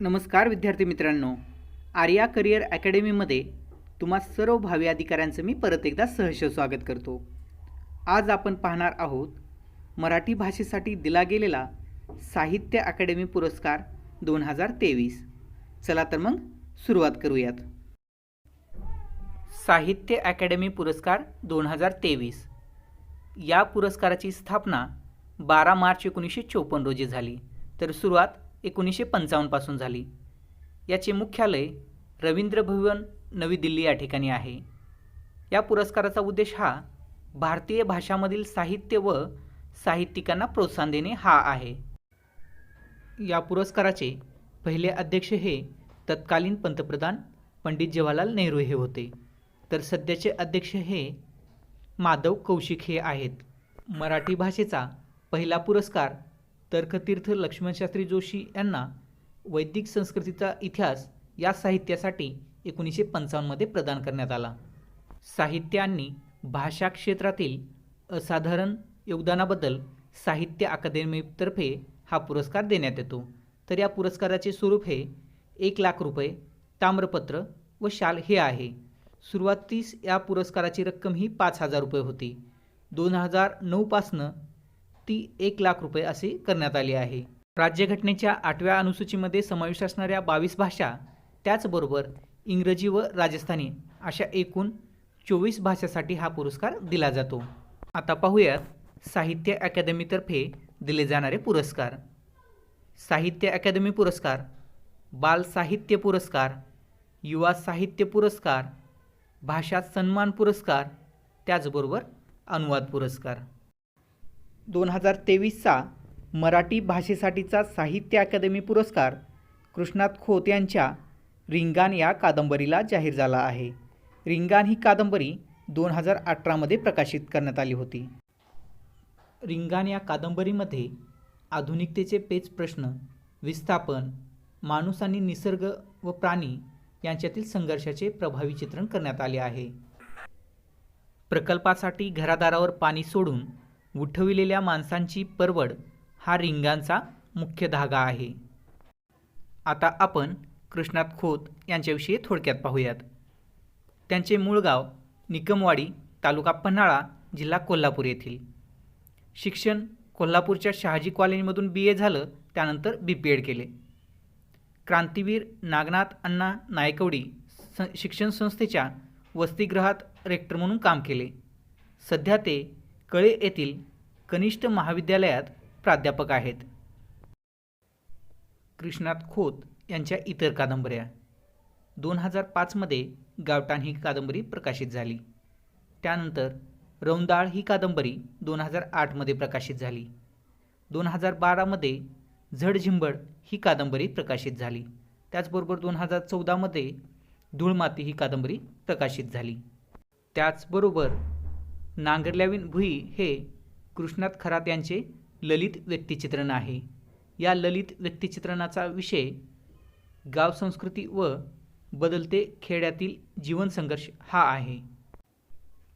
नमस्कार विद्यार्थी मित्रांनो. आर्या करिअर अकॅडमीमध्ये तुम्हा सर्व भावी अधिकाऱ्यांचं मी परत एकदा सहर्ष स्वागत करतो. आज आपण पाहणार आहोत मराठी भाषेसाठी दिला गेलेला साहित्य अकॅडमी पुरस्कार दोन हजार तेवीस. चला तर मग सुरुवात करूयात. साहित्य अकॅडमी पुरस्कार दोन हजार तेवीस. या पुरस्काराची स्थापना बारा मार्च एकोणीसशे चोपन्न रोजी झाली. तर सुरुवात एकोणीसशे पंचावन्नपासून झाली. याचे मुख्यालय रवींद्र भवन नवी दिल्ली या ठिकाणी आहे. या पुरस्काराचा उद्देश हा भारतीय भाषामधील साहित्य व साहित्यिकांना प्रोत्साहन देणे हा आहे. या पुरस्काराचे पहिले अध्यक्ष हे तत्कालीन पंतप्रधान पंडित जवाहरलाल नेहरू हे होते. तर सध्याचे अध्यक्ष हे माधव कौशिक हे आहेत. मराठी भाषेचा पहिला पुरस्कार तर्कतीर्थ लक्ष्मणशास्त्री जोशी यांना वैदिक संस्कृतीचा इतिहास या साहित्यासाठी एकोणीसशे पंचावन्नमध्ये प्रदान करण्यात आला. साहित्यांनी भाषा क्षेत्रातील असाधारण योगदानाबद्दल साहित्य अकादमीतर्फे हा पुरस्कार देण्यात येतो. तर या पुरस्काराचे स्वरूप हे एक लाख रुपये ताम्रपत्र व शाल हे आहे. सुरुवातीस या पुरस्काराची रक्कम ही पाच हजार रुपये होती. दोन हजार नऊपासनं ती एक लाख रुपये असे करण्यात आली आहे. राज्यघटनेच्या आठव्या अनुसूचीमध्ये समाविष्ट असणाऱ्या बावीस भाषा त्याचबरोबर इंग्रजी व राजस्थानी अशा एकूण चोवीस भाषासाठी हा पुरस्कार दिला जातो. आता पाहूयात साहित्य अकादमीतर्फे दिले जाणारे पुरस्कार. साहित्य अकादमी पुरस्कार बाल साहित्य पुरस्कार युवा साहित्य पुरस्कार भाषा सन्मान पुरस्कार त्याचबरोबर अनुवाद पुरस्कार. दोन हजार तेवीसचा मराठी भाषेसाठीचा साहित्य अकादमी पुरस्कार कृष्णात खोत यांच्या रिंगाण या कादंबरीला जाहीर झाला आहे. रिंगाण ही कादंबरी दोन हजार अठरामध्ये प्रकाशित करण्यात आली होती. रिंगाण या कादंबरीमध्ये आधुनिकतेचे पेच प्रश्न विस्थापन माणूस आणि निसर्ग व प्राणी यांच्यातील संघर्षाचे प्रभावी चित्रण करण्यात आले आहे. प्रकल्पासाठी घरादारावर पाणी सोडून उठविलेल्या माणसांची परवड हा रिंगांचा मुख्य धागा आहे. आता आपण कृष्णात खोत यांच्याविषयी थोडक्यात पाहूयात. त्यांचे मूळ गाव निकमवाडी तालुका पन्हाळा जिल्हा कोल्हापूर येथील. शिक्षण कोल्हापूरच्या शहाजी कॉलेजमधून बी. ए. झालं त्यानंतर बी. पी. एड. केले. क्रांतीवीर नागनाथ अण्णा नायकवडी स शिक्षण संस्थेच्या वसतिगृहात रेक्टर म्हणून काम केले. सध्या ते कळे येथील कनिष्ठ महाविद्यालयात प्राध्यापक आहेत. कृष्णात खोत यांच्या इतर कादंबऱ्या. दोन हजार पाचमध्ये गावटाण ही कादंबरी प्रकाशित झाली. त्यानंतर रौंदाळ ही कादंबरी दोन हजार आठमध्ये प्रकाशित झाली. दोन हजार बारामध्ये झडझिंबड ही कादंबरी प्रकाशित झाली. त्याचबरोबर दोन हजार चौदामध्ये धूळमाती ही कादंबरी प्रकाशित झाली. त्याचबरोबर नांगरल्याविन भुई हे कृष्णात खरात यांचे ललित व्यक्तिचित्रण आहे. या ललित व्यक्तिचित्रणाचा विषय गाव संस्कृती व बदलते खेड्यातील जीवनसंघर्ष हा आहे.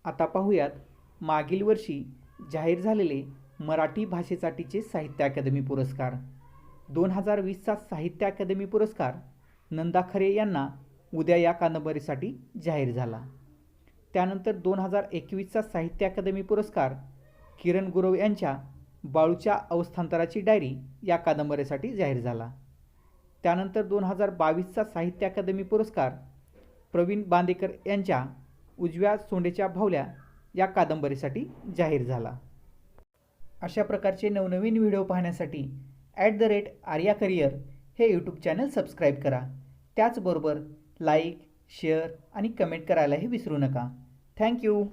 आता पाहूयात मागील वर्षी जाहीर झालेले मराठी भाषेसाठीचे साहित्य अकादमी पुरस्कार. दोन हजार वीसचा साहित्य अकादमी पुरस्कार नंदा खरे यांना उद्या या कादंबरीसाठी जाहीर झाला. त्यानंतर दोन हजार एकवीसचा साहित्य अकादमी पुरस्कार किरण गुरव यांच्या बाळूच्या अवस्थांतराची डायरी या कादंबरीसाठी जाहीर झाला. त्यानंतर दोन हजार बावीसचा साहित्य अकादमी पुरस्कार प्रवीण बांदेकर यांच्या उजव्या सोंडेच्या भावल्या या कादंबरीसाठी जाहीर झाला. अशा प्रकारचे नवनवीन व्हिडिओ पाहण्यासाठी at the rate Arya career हे यूट्यूब चॅनल सबस्क्राईब करा. त्याचबरोबर लाईक शेअर आणि कमेंट करायलाही विसरू नका. Thank you.